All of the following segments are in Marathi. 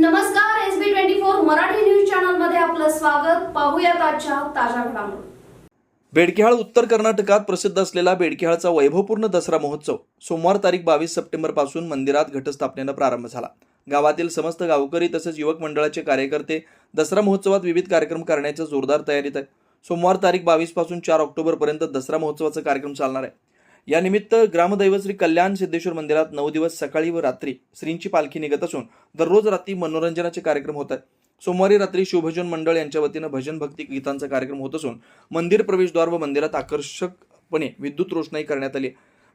नमस्कार S B twenty four Marathi news चॅनलमध्ये आपलं स्वागत. पाहूयात आजच्या ताज्या घडामोडी. बेडकिहाळ उत्तर कर्नाटकात प्रसिद्ध असलेला बेडकिहाळचा वैभवपूर्ण दसरा महोत्सव सोमवार तारीख बावीस सप्टेंबरपासून मंदिरात घटस्थापनेनं प्रारंभ झाला. गावातील समस्त गावकरी तसेच युवक मंडळाचे कार्यकर्ते दसरा महोत्सवात विविध कार्यक्रम करण्याच्या जोरदार तयारीत आहे सोमवार तारीख बावीसपासून चार ऑक्टोबर पर्यंत दसरा महोत्सवाचा कार्यक्रम चालणार आहे. या निमित्त ग्रामदैवत श्री कल्याण सिद्धेश्वर मंदिरात नऊ दिवस सकाळी व रात्री श्रींची पालखी निघत असून दररोज रात्री मनोरंजनाचे कार्यक्रम होत आहेत. सोमवारी रात्री शिवभजन मंडळ यांच्या वतीनं भजन भक्ती गीतांचा कार्यक्रम होत असून मंदिर प्रवेशद्वार व मंदिरात आकर्षकपणे विद्युत रोषणाई करण्यात आली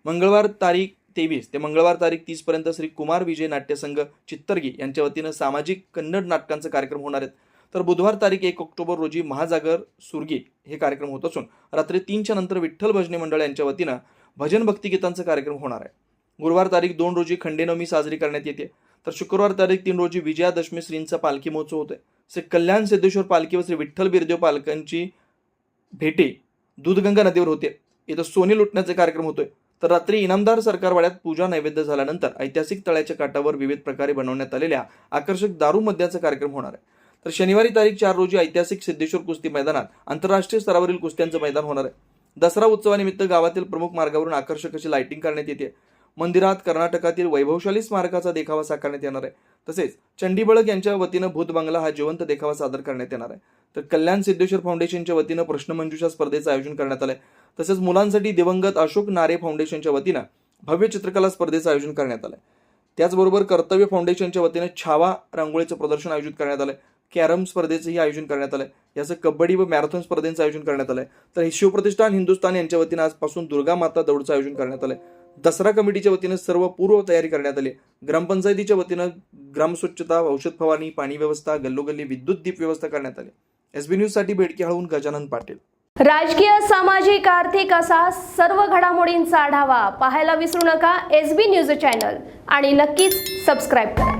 मंगळवार तारीख तेवीस ते मंगळवार तारीख तीस पर्यंत श्री कुमार विजय नाट्यसंघ चित्तरगी यांच्या वतीनं सामाजिक कन्नड नाटकांचा कार्यक्रम होणार आहेत तर बुधवार तारीख एक ऑक्टोबर रोजी महाजागर सुरगी हे कार्यक्रम होत असून रात्री तीनच्या नंतर विठ्ठल भजनी मंडळ यांच्या वतीनं भजन भक्तिगीतांचा कार्यक्रम होणार आहे. गुरुवार तारीख दोन रोजी खंडेनवमी साजरी करण्यात येते. तर शुक्रवार तारीख तीन रोजी विजयादशमी श्रींचा पालखी महोत्सव होतोय. श्री कल्याण सिद्धेश्वर पालखी व श्री विठ्ठल बिरदेव पालकांची भेटी दूधगंगा नदीवर होते. इथं सोने लुटण्याचे कार्यक्रम होतोय. तर रात्री इनामदार सरकारवाड्यात पूजा नैवेद्य झाल्यानंतर ऐतिहासिक तळ्याच्या काठावर विविध प्रकारे बनवण्यात आलेल्या आकर्षक दारू मद्याचा कार्यक्रम होणार आहे. तर शनिवारी तारीख चार रोजी ऐतिहासिक सिद्धेश्वर कुस्ती मैदानात आंतरराष्ट्रीय स्तरावरील कुस्त्यांचं मैदान होणार आहे. दसरा उत्सवानिमित्त गावातील प्रमुख मार्गावरून आकर्षक अशी लाइटिंग करण्यात येते. मंदिरात कर्नाटकातील वैभवशाली स्मारकाचा देखावा साकारण्यात येणार आहे. तसेच चंडीबळक यांच्या वतीनं भूत बंगला हा जिवंत देखावा सादर करण्यात येणार आहे. तर कल्याण सिद्धेश्वर फाउंडेशनच्या वतीनं प्रश्नमंजुषा स्पर्धेचं आयोजन करण्यात आलं आहे तसेच मुलांसाठी दिवंगत अशोक नारे फाउंडेशनच्या वतीनं भव्य चित्रकला स्पर्धेचं आयोजन करण्यात आलंय. त्याचबरोबर कर्तव्य फाउंडेशनच्या वतीनं छावा रांगोळीचं प्रदर्शन आयोजित करण्यात आलंय. कॅरम स्पर्धेचंही आयोजन करण्यात आलंय. याचं कबड्डी व मॅरेथॉन स्पर्धेचं आयोजन करण्यात आलंय. तर हे शिवप्रतिष्ठान हिंदुस्थान यांच्या वतीनं आजपासून दुर्गा माता दौडचं आयोजन करण्यात आलंय. दसरा कमिटीच्या वतीनं सर्व पूर्व तयारी करण्यात आली. ग्रामपंचायतीच्या वतीनं ग्रामस्वच्छता औषध फवारणी पाणी व्यवस्था गल्लोगल्ली विद्युत दीप व्यवस्था करण्यात आली. एसबी न्यूजसाठी बेडके हळवून गजानन पाटील. राजकीय सामाजिक आर्थिक असा सर्व घडामोडींचा आढावा पाहायला विसरू नका एस बी न्यूज चॅनल. आणि नक्कीच सबस्क्राईब करा.